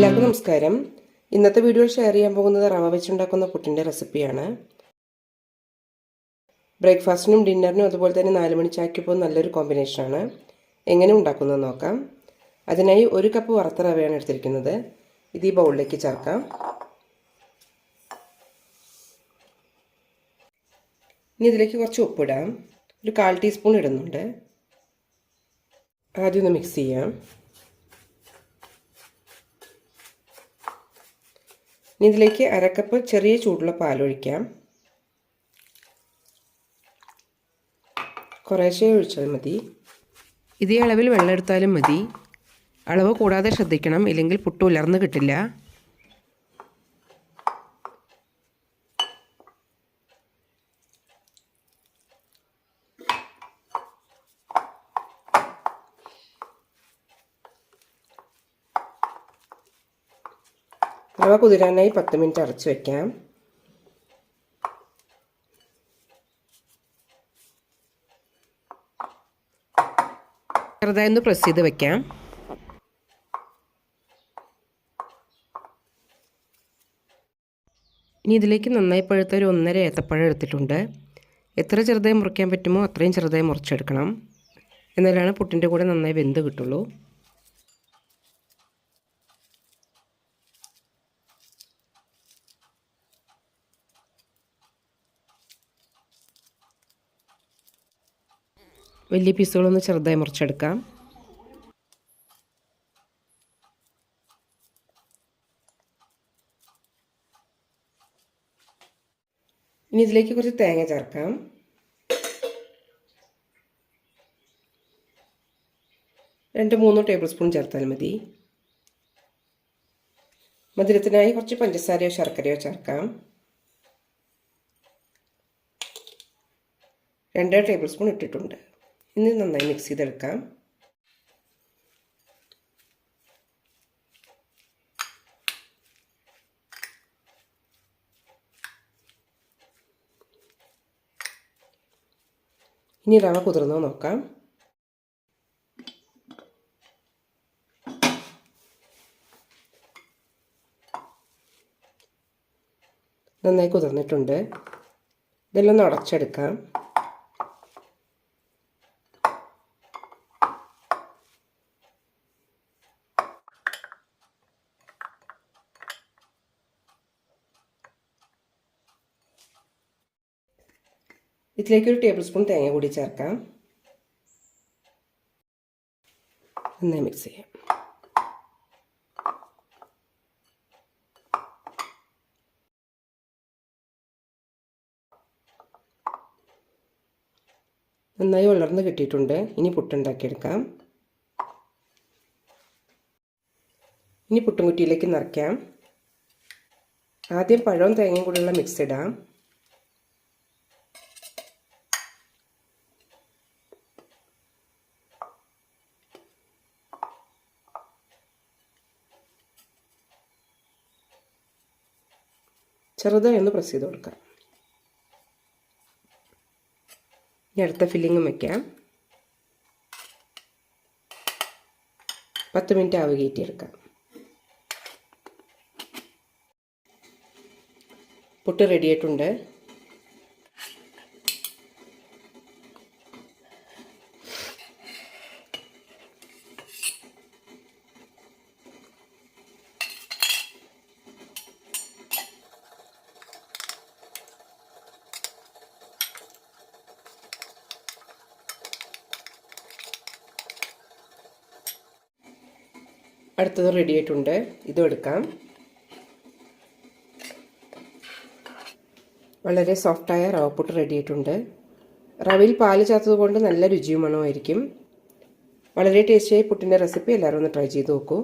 എല്ലാവർക്കും നമസ്കാരം. ഇന്നത്തെ വീഡിയോയിൽ ഷെയർ ചെയ്യാൻ പോകുന്നത് റവ വെച്ചുണ്ടാക്കുന്ന പുട്ടിന്റെ റെസിപ്പിയാണ് ബ്രേക്ക്ഫാസ്റ്റിനും ഡിന്നറിനും അതുപോലെ തന്നെ നാല് മണി ചായക്കൊപ്പം നല്ലൊരു കോമ്പിനേഷനാണ് എങ്ങനെ ഉണ്ടാക്കുന്നത് നോക്കാം. അതിനായി ഒരു കപ്പ് വറുത്ത റവയാണ് എടുത്തിരിക്കുന്നത്. ഇത് ഈ ബൗളിലേക്ക് ചേർക്കാം. ഇനി ഇതിലേക്ക് കുറച്ച് ഉപ്പിടാം ഒരു കാൽ ടീസ്പൂൺ ഇടുന്നുണ്ട്. ആദ്യം ഒന്ന് മിക്സ് ചെയ്യാം. ഇനി ഇതിലേക്ക് അരക്കപ്പ് ചെറിയ ചൂടുള്ള പാലൊഴിക്കാം. കുറേശ്ശേ ഒഴിച്ചാൽ മതി. ഇതേ അളവിൽ വെള്ളം എടുത്താലും മതി. അളവ് കൂടാതെ ശ്രദ്ധിക്കണം ഇല്ലെങ്കിൽ പുട്ട് ഉലർന്നു കിട്ടില്ല. റവ കുതിരാനായി പത്ത് മിനിറ്റ് അരച്ച് വയ്ക്കാം ചെറുതായി ഒന്ന് പ്രസ് ചെയ്ത് വെക്കാം. ഇനി ഇതിലേക്ക് നന്നായി പഴുത്ത ഒരു ഒന്നര ഏത്തപ്പഴം എടുത്തിട്ടുണ്ട്. എത്ര ചെറുതായി മുറിക്കാൻ പറ്റുമോ അത്രയും ചെറുതായി മുറിച്ചെടുക്കണം. എന്നാലാണ് പുട്ടിന്റെ കൂടെ നന്നായി വെന്ത് കിട്ടുള്ളൂ. വലിയ പീസുകളൊന്ന് ചെറുതായി മുറിച്ചെടുക്കാം. ഇനി ഇതിലേക്ക് കുറച്ച് തേങ്ങ ചേർക്കാം. രണ്ട് മൂന്ന് ടേബിൾ സ്പൂൺ ചേർത്താൽ മതി. മധുരത്തിനായി കുറച്ച് പഞ്ചസാരയോ ശർക്കരയോ ചേർക്കാം. രണ്ട് ടേബിൾ സ്പൂൺ ഇട്ടിട്ടുണ്ട്. ഇനി നന്നായി മിക്സ് ചെയ്തെടുക്കാം. ഇനി റവ കുതിർന്നോ നോക്കാം. നന്നായി കുതിർന്നിട്ടുണ്ട്. ഇതെല്ലാം ഒന്ന് ഉടച്ചെടുക്കാം ഇതിലേക്ക് ഒരു ടേബിൾ സ്പൂൺ തേങ്ങ കൂടി ചേർക്കാം. നന്നായി മിക്സ് ചെയ്യാം. നന്നായി വളർന്ന് കിട്ടിയിട്ടുണ്ട്. ഇനി പുട്ടുണ്ടാക്കിയെടുക്കാം ഇനി പുട്ടുംകുറ്റിയിലേക്ക് നിറയ്ക്കാം. ആദ്യം പഴവും തേങ്ങയും കൂടെയുള്ള മിക്സ് ഇടാം. ചെറുതായി ഒന്ന് പ്രസ് ചെയ്ത് കൊടുക്കാം. ഇനി അടുത്ത ഫില്ലിങ്ങും വയ്ക്കാം പത്ത് മിനിറ്റ് ആവ് കയറ്റിയെടുക്കാം. പുട്ട് റെഡിയായിട്ടുണ്ട് അടുത്തത് റെഡി ആയിട്ടുണ്ട്. ഇതും എടുക്കാം. വളരെ സോഫ്റ്റായ പുട്ട് റെഡി ആയിട്ടുണ്ട്. റവയിൽ പാൽ ചേർത്തത് കൊണ്ട് നല്ല രുചിയും മണമായിരിക്കും വളരെ ടേസ്റ്റിയായി പുട്ടിന്റെ റെസിപ്പി എല്ലാവരും ഒന്ന് ട്രൈ ചെയ്ത് നോക്കൂ.